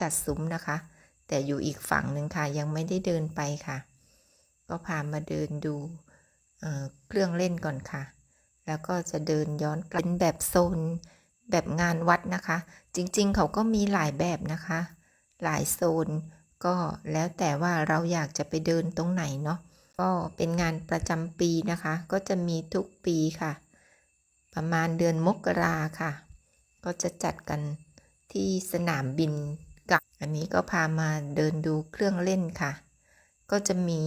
จัดซุ้มนะคะ แต่อยู่อีกฝั่งหนึ่งค่ะ ยังไม่ได้เดินไปค่ะ ก็พามาเดินดูเเครื่องเล่นก่อนค่ะ แล้วก็จะเดินย้อนกลับเป็นแบบโซนแบบงานวัดนะคะ จริงๆ เขาก็มีหลายแบบนะคะ หลายโซน ก็แล้วแต่ว่าเราอยากจะไปเดินตรงไหนเนาะก็เป็นงานประจำปีนะคะ ก็จะมีทุกปีค่ะ ประมาณเดือนมกราค่ะ ก็จะจัดกันที่สนามบิน กับอันนี้ก็พามาเดินดูเครื่องเล่นค่ะ ก็จะมี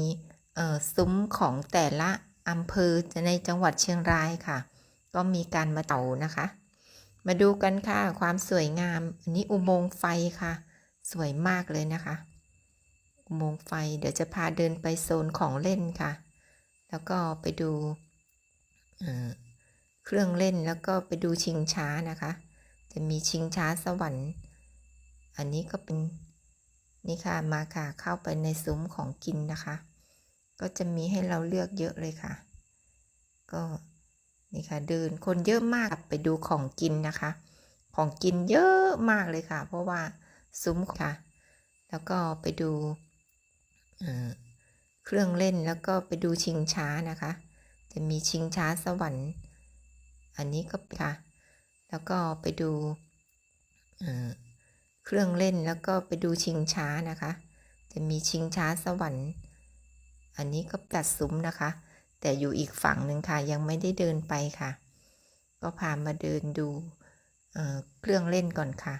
ซุ้มของแต่ละอำเภอในจังหวัดเชียงรายค่ะ ก็มีการมาเต่านะคะ มาดูกันค่ะ ความสวยงาม อันนี้อุโมงค์ไฟค่ะ สวยมากเลยนะคะ อุโมงค์ไฟเดี๋ยวจะพาเดินไปโซนของเล่นค่ะ แล้วก็ไปดูเครื่องเล่นแล้วก็ไปดูชิงช้านะคะ จะมีชิงช้าสวรรค์ อันนี้ก็เป็นนี่ค่ะมาค่ะเข้าไปในซุ้มของกินนะคะ ก็จะมีให้เราเลือกเยอะเลยค่ะ ก็นี่ค่ะเดินคนเยอะมากไปดูของกินนะคะ ของกินเยอะมากเลยค่ะ เพราะว่าซุ้มค่ะ แล้วก็ไปดูเครื่องเล่นแล้วก็ไปดูชิงช้านะคะ จะมีชิงช้าสวรรค์ อันนี้ก็ค่ะ แล้วก็ไปดู เครื่องเล่นแล้วก็ไปดูชิงช้านะคะ จะมีชิงช้าสวรรค์ อันนี้ก็จัดซุ้มนะคะ แต่อยู่อีกฝั่งหนึ่งค่ะยังไม่ได้เดินไปค่ะ ก็พามาเดินดูเเครื่องเล่นก่อนค่ะ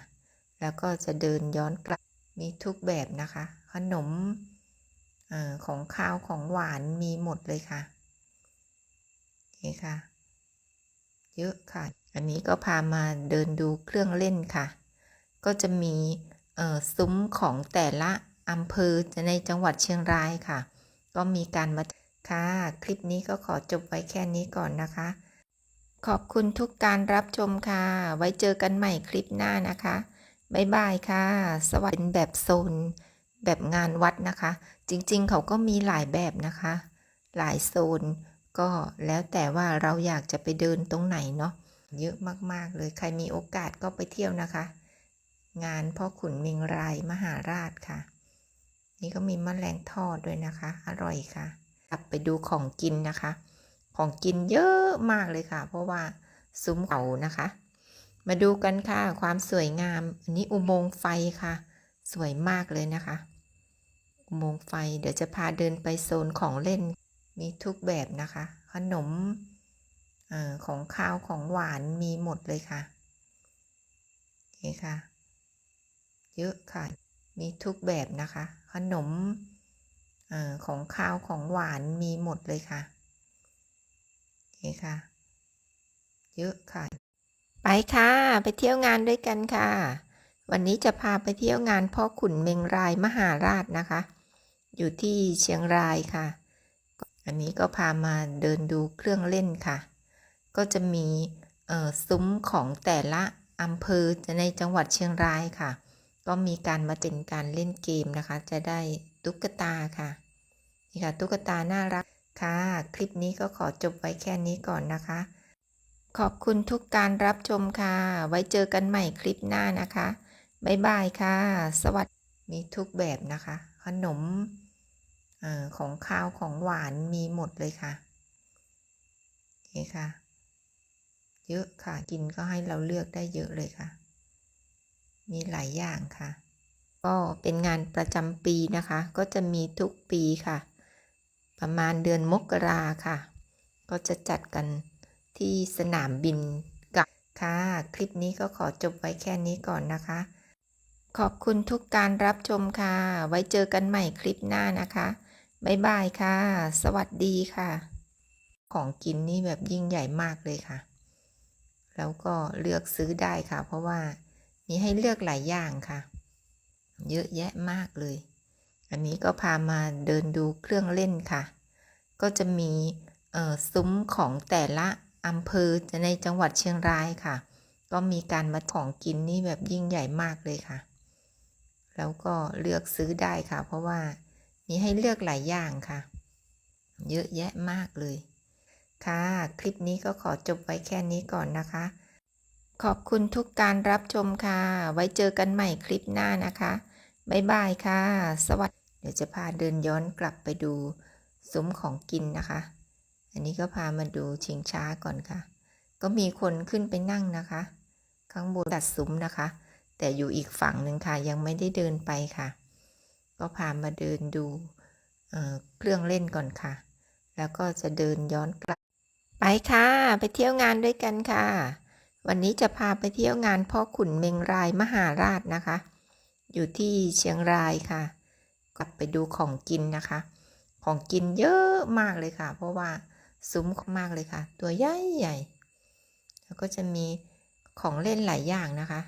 แล้วก็จะเดินย้อนกลับมีทุกแบบนะคะ ขนมอของข้าวของหวานมีหมดเลยค่ะนี่ค่ะ เยอะค่ะ อันนี้ก็พามาเดินดูเครื่องเล่นค่ะ ก็จะมีซุ้มของแต่ละอำเภอในจังหวัดเชียงรายค่ะ ก็มีการมาค่ะ คลิปนี้ก็ขอจบไว้แค่นี้ก่อนนะคะ ขอบคุณทุกการรับชมค่ะ ไว้เจอกันใหม่คลิปหน้านะคะ บ๊ายบายค่ะ สวัสดีแบบโซน แบบงานวัดนะคะ จริงๆ เขาก็มีหลายแบบนะคะ หลายโซน ก็แล้วแต่ว่าเราอยากจะไปเดินตรงไหนเนาะ เยอะมากๆเลย ใครมีโอกาสก็ไปเที่ยวนะคะ งานพ่อขุนเมงรายมหาราชค่ะ นี่ก็มีมแมลงทอดด้วยนะคะ อร่อยค่ะ กลับไปดูของกินนะคะ ของกินเยอะมากเลยค่ะ เพราะว่าซุ้มเขานะคะ มาดูกันค่ะ ความสวยงาม อันนี้อุโมงค์ไฟค่ะ สวยมากเลยนะคะ อุโมงค์ไฟเดี๋ยวจะพาเดินไปโซนของเล่น มีทุกแบบนะคะ ขนมอของข้าวของหวานมีหมดเลยค่ะนี่ค่ะ เยอะค่ะ มีทุกแบบนะคะ ขนมอของข้าวของหวานมีหมดเลยค่ะนี่ค่ะ เยอะค่ะ ไปค่ะ ไปเที่ยวงานด้วยกันค่ะ วันนี้จะพาไปเที่ยวงานพ่อขุนเมงรายมหาราชนะคะ อยู่ที่เชียงรายค่ะ อันนี้ก็พามาเดินดูเครื่องเล่นค่ะ ก็จะมีเอ่อซุ้มของแต่ละอำเภอในจังหวัดเชียงรายค่ะ ก็มีการมาเป็นการเล่นเกมนะคะ จะได้ตุ๊กตาค่ะ นี่ค่ะตุ๊กตาน่ารักค่ะ คลิปนี้ก็ขอจบไว้แค่นี้ก่อนนะคะ ขอบคุณทุกการรับชมค่ะ ไว้เจอกันใหม่คลิปหน้านะคะ บ๊ายบายค่ะ สวัสดีมีทุกแบบนะคะ ขนมอของข้าวของหวานมีหมดเลยค่ะนี่ค่ะ เยอะค่ะกินก็ให้เราเลือกได้เยอะเลยค่ะ มีหลายอย่างค่ะ ก็เป็นงานประจำปีนะคะ ก็จะมีทุกปีค่ะ ประมาณเดือนมกราค่ะ ก็จะจัดกันที่สนามบินกับค่ะ คลิปนี้ก็ขอจบไว้แค่นี้ก่อนนะคะ ขอบคุณทุกการรับชมค่ะ ไว้เจอกันใหม่คลิปหน้านะคะบ๊ายบายค่ะ สวัสดีค่ะ ของกินนี่แบบยิ่งใหญ่มากเลยค่ะ แล้วก็เลือกซื้อได้ค่ะ เพราะว่า มีให้เลือกหลายอย่างค่ะ เยอะแยะมากเลย อันนี้ก็พามาเดินดูเครื่องเล่นค่ะ ก็จะมีซุ้มของแต่ละอำเภอในจังหวัดเชียงรายค่ะ ก็มีการมาของกินนี่แบบยิ่งใหญ่มากเลยค่ะ แล้วก็เลือกซื้อได้ค่ะ เพราะว่ามีให้เลือกหลายอย่างค่ะ เยอะแยะมากเลย ค่ะ คลิปนี้ก็ขอจบไว้แค่นี้ก่อนนะคะ ขอบคุณทุกการรับชมค่ะ ไว้เจอกันใหม่คลิปหน้านะคะ บ๊ายบายค่ะ สวัสดี เดี๋ยวจะพาเดินย้อนกลับไปดูซุ้มของกินนะคะ อันนี้ก็พามาดูชิงช้าก่อนค่ะ ก็มีคนขึ้นไปนั่งนะคะ ข้างบนจัดซุ้มนะคะ แต่อยู่อีกฝั่งหนึ่งค่ะ ยังไม่ได้เดินไปค่ะ ก็พามาเดินดูเเครื่องเล่นก่อนค่ะ แล้วก็จะเดินย้อนกลับ ไปค่ะ ไปเที่ยวงานด้วยกันค่ะ วันนี้จะพาไปเที่ยวงานพ่อขุนเมงรายมหาราชนะคะ อยู่ที่เชียงรายค่ะ กลับไปดูของกินนะคะ ของกินเยอะมากเลยค่ะ เพราะว่าซุ้มมากเลยค่ะ ตัวใหญ่ใหญ่แล้วก็จะมีของเล่นหลายอย่างนะคะ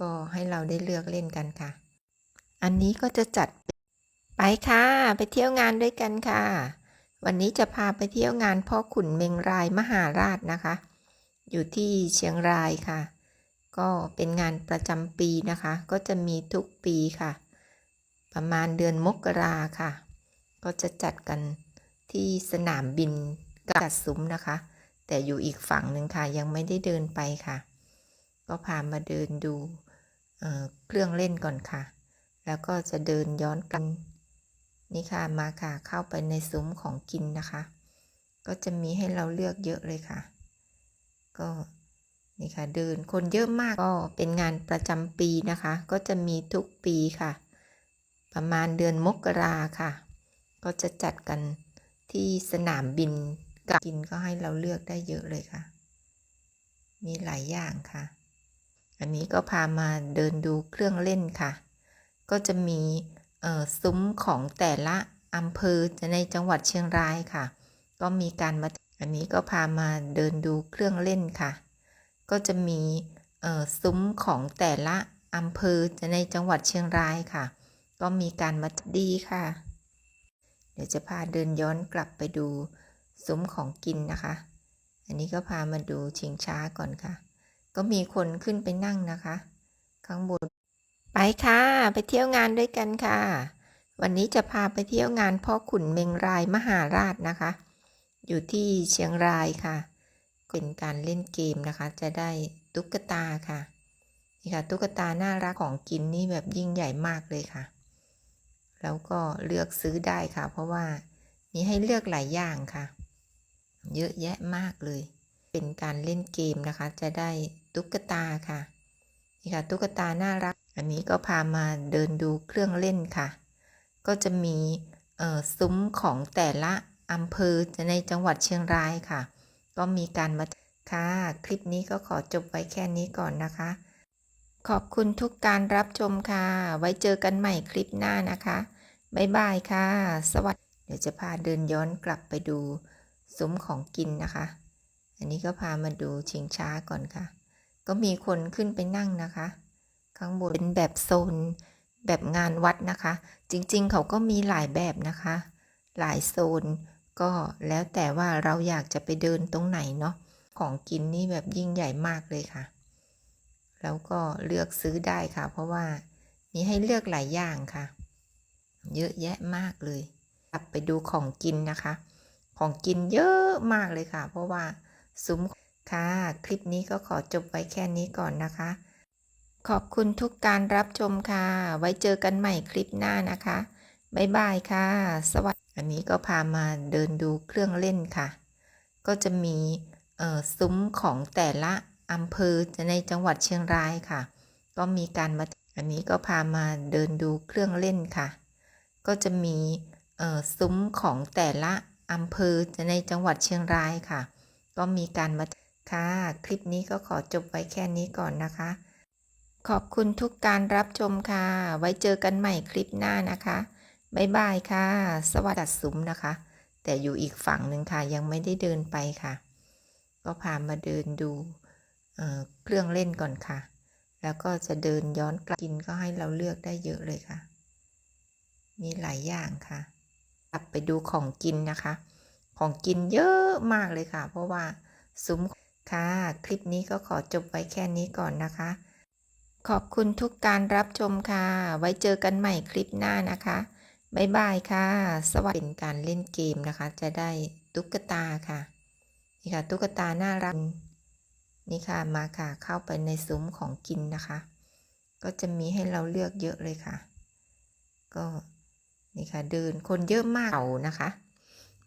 ก็ให้เราได้เลือกเล่นกันค่ะ อันนี้ก็จะจัดไปค่ะ ไปเที่ยวงานด้วยกันค่ะ วันนี้จะพาไปเที่ยวงานพ่อขุนเมงรายมหาราชนะคะ อยู่ที่เชียงรายค่ะ ก็เป็นงานประจำปีนะคะ ก็จะมีทุกปีค่ะ ประมาณเดือนมกราค่ะ ก็จะจัดกันที่สนามบินกัดซุ้มนะคะ แต่อยู่อีกฝั่งหนึ่งค่ะ ยังไม่ได้เดินไปค่ะ ก็พามาเดินดูเเครื่องเล่นก่อนค่ะ แล้วก็จะเดินย้อนกลับนี่ค่ะมาค่ะเข้าไปในซุ้มของกินนะคะ ก็จะมีให้เราเลือกเยอะเลยค่ะ ก็นี่ค่ะเดินคนเยอะมากก็เป็นงานประจำปีนะคะ ก็จะมีทุกปีค่ะ ประมาณเดือนมกราค่ะ ก็จะจัดกันที่สนามบินกับกินก็ให้เราเลือกได้เยอะเลยค่ะ มีหลายอย่างค่ะ อันนี้ก็พามาเดินดูเครื่องเล่นค่ะ ก็จะมีเออซุ้มของแต่ละอำเภอในจังหวัดเชียงรายค่ะ ก็มีการมา อันนี้ก็พามาเดินดูเครื่องเล่นค่ะ ก็จะมีซุ้มของแต่ละอำเภอในจังหวัดเชียงรายค่ะ ก็มีการมาดีค่ะ เดี๋ยวจะพาเดินย้อนกลับไปดูซุ้มของกินนะคะ อันนี้ก็พามาดูชิงช้าก่อนค่ะ ก็มีคนขึ้นไปนั่งนะคะ ข้างบน ไปค่ะ ไปเที่ยวงานด้วยกันค่ะ วันนี้จะพาไปเที่ยวงานพ่อขุนเมงรายมหาราชนะคะ อยู่ที่เชียงรายค่ะเป็นการเล่นเกมนะคะ จะได้ตุ๊กตาค่ะนี่ค่ะตุ๊กตาน่ารักของกินนี่แบบยิ่งใหญ่มากเลยค่ะ แล้วก็เลือกซื้อได้ค่ะ เพราะว่ามีให้เลือกหลายอย่างค่ะ เยอะแยะมากเลย เป็นการเล่นเกมนะคะ จะได้ตุ๊กตาค่ะนี่ค่ะตุ๊กตาน่ารัก อันนี้ก็พามาเดินดูเครื่องเล่นค่ะ ก็จะมีซุ้มของแต่ละ อำเภอในจังหวัดเชียงรายค่ะ ก็มีการมาค่ะ คลิปนี้ก็ขอจบไว้แค่นี้ก่อนนะคะ ขอบคุณทุกการรับชมค่ะ ไว้เจอกันใหม่คลิปหน้านะคะบ๊ายบายค่ะ สวัสดีเดี๋ยวจะพาเดินย้อนกลับไปดูซุ้มของกินนะคะ อันนี้ก็พามาดูชิงช้าก่อนค่ะ ก็มีคนขึ้นไปนั่งนะคะ ข้างบนเป็นแบบโซน แบบงานวัดนะคะ จริงๆ เขาก็มีหลายแบบนะคะ หลายโซน ก็แล้วแต่ว่าเราอยากจะไปเดินตรงไหนเนาะของกินนี่แบบยิ่งใหญ่มากเลยค่ะ แล้วก็เลือกซื้อได้ค่ะ เพราะว่ามีให้เลือกหลายอย่างค่ะ เยอะแยะมากเลยกลับไปดูของกินนะคะ ของกินเยอะมากเลยค่ะ เพราะว่าซุ้มค่ะ คลิปนี้ก็ขอจบไว้แค่นี้ก่อนนะคะ ขอบคุณทุกการรับชมค่ะ ไว้เจอกันใหม่คลิปหน้านะคะ บ๊ายบายค่ะ สวัสดี อันนี้ก็พามาเดินดูเครื่องเล่นค่ะ ก็จะมีซุ้มของแต่ละอำเภอในจังหวัดเชียงรายค่ะ ก็มีการมา อันนี้ก็พามาเดินดูเครื่องเล่นค่ะ ก็จะมีซุ้มของแต่ละอำเภอในจังหวัดเชียงรายค่ะ ก็มีการมา ค่ะ คลิปนี้ก็ขอจบไว้แค่นี้ก่อนนะคะ ขอบคุณทุกการรับชมค่ะ ไว้เจอกันใหม่คลิปหน้านะคะ บายบายค่ะ สวัสดีซุ้มนะคะ แต่อยู่อีกฝั่งหนึ่งค่ะ ยังไม่ได้เดินไปค่ะ ก็พามาเดินดูเเครื่องเล่นก่อนค่ะ แล้วก็จะเดินย้อนกลับกินก็ให้เราเลือกได้เยอะเลยค่ะ มีหลายอย่างค่ะ กลับไปดูของกินนะคะ ของกินเยอะมากเลยค่ะ เพราะว่าซุ้มค่ะ คลิปนี้ก็ขอจบไว้แค่นี้ก่อนนะคะ ขอบคุณทุกการรับชมค่ะ ไว้เจอกันใหม่คลิปหน้านะคะ บายบายค่ะ สวัสดีเป็นการเล่นเกมนะคะ จะได้ตุ๊กตาค่ะ นี่ค่ะ ตุ๊กตาน่ารัก นี่ค่ะ มาค่ะ เข้าไปในซุ้มของกินนะคะ ก็จะมีให้เราเลือกเยอะเลยค่ะ ก็นี่ค่ะ เดินคนเยอะมากเขานะคะ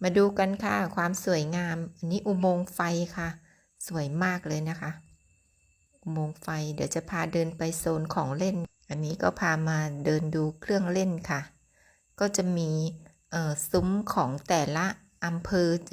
มาดูกันค่ะ ความสวยงาม อันนี้อุโมงค์ไฟค่ะ สวยมากเลยนะคะ อุโมงค์ไฟ เดี๋ยวจะพาเดินไปโซนของเล่น อันนี้ก็พามาเดินดูเครื่องเล่นค่ะ ก็จะมีซุ้มของแต่ละอำเภอจะ